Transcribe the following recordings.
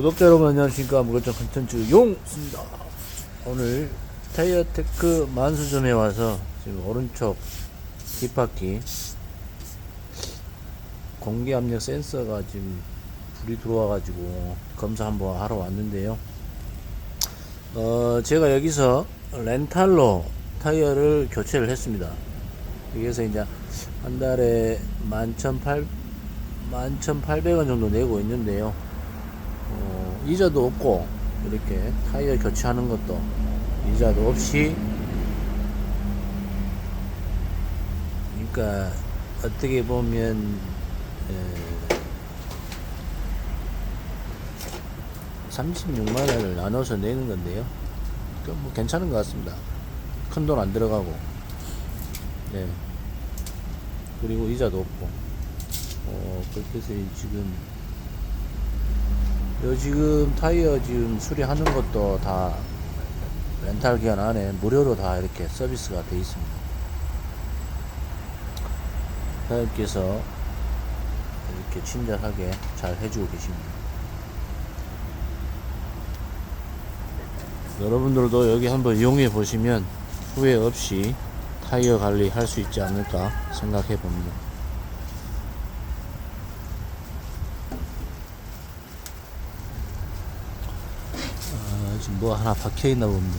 구독자 여러분 안녕하십니까 무결점 컨텐츠 용입니다. 오늘 타이어테크 만수점에 와서 지금 오른쪽 뒷바퀴 공기 압력 센서가 지금 불이 들어와 가지고 검사 한번 하러 왔는데요. 어 제가 여기서 렌탈로 타이어를 교체를 했습니다. 여기서 이제 한 달에 11,800 11,800원 정도 내고 있는데요. 어, 이자도 없고 이렇게 타이어 교체하는 것도 이자도 없이 그러니까 어떻게 보면 에, 36만 원을 나눠서 내는 건데요. 그뭐 괜찮은 것 같습니다. 큰 돈 안 들어가고, 네. 그리고 이자도 없고, 어 그렇게 해서 지금 요 지금 타이어 지금 수리하는 것도 다 렌탈 기간 안에 무료로 다 이렇게 서비스가 돼 있습니다. 사장님께서 이렇게 친절하게 잘 해주고 계십니다. 여러분들도 여기 한번 이용해 보시면 후회 없이 타이어 관리 할 수 있지 않을까 생각해 봅니다. 아, 지금 뭐 하나 박혀 있나 봅니다.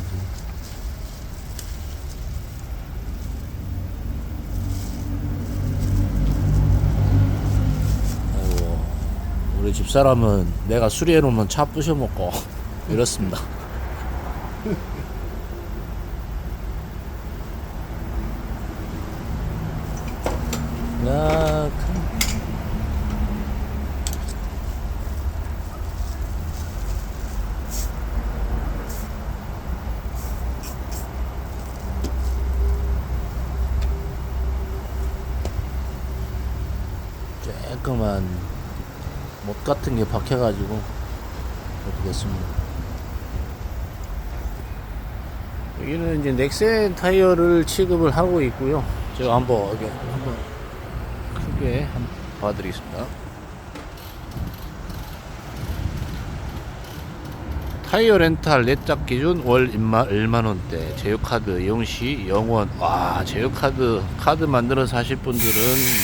아이고, 우리 집사람은 내가 수리해 놓으면 차 부셔 먹고 이렇습니다. 야, 큰- 쬐끄만 못 같은 게 박혀가지고 됐습니다. 여기는 이제 넥센 타이어를 취급을 하고 있고요. 제가 한번 여기 한번 크게 한번 봐드리겠습니다. 타이어 렌탈 내짝 기준 월 입마 1만 원대 제휴카드 이용 시 0원 와 제휴카드 카드 만들어서 하실 분들은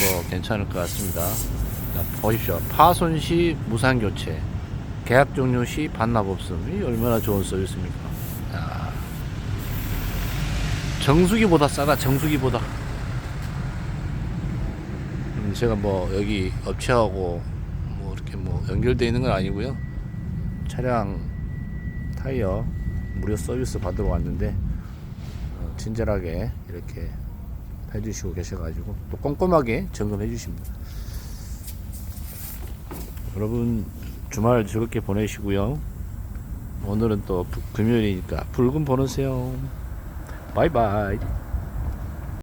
뭐 괜찮을 것 같습니다 자, 보십시오. 파손 시 무상 교체 계약 종료 시 반납 없음 이 얼마나 좋은 서비스입니까? 야. 정수기보다 싸다 정수기보다. 음, 제가 뭐 여기 업체하고 뭐 이렇게 뭐 연결되어 있는 건 아니고요. 차량 타이어 무료 서비스 받으러 왔는데 어, 친절하게 이렇게 해주시고 계셔가지고 또 꼼꼼하게 점검해 주십니다. 여러분 주말 즐겁게 보내시고요. 오늘은 또 부- 금요일이니까 붉은 보내세요. 바이바이.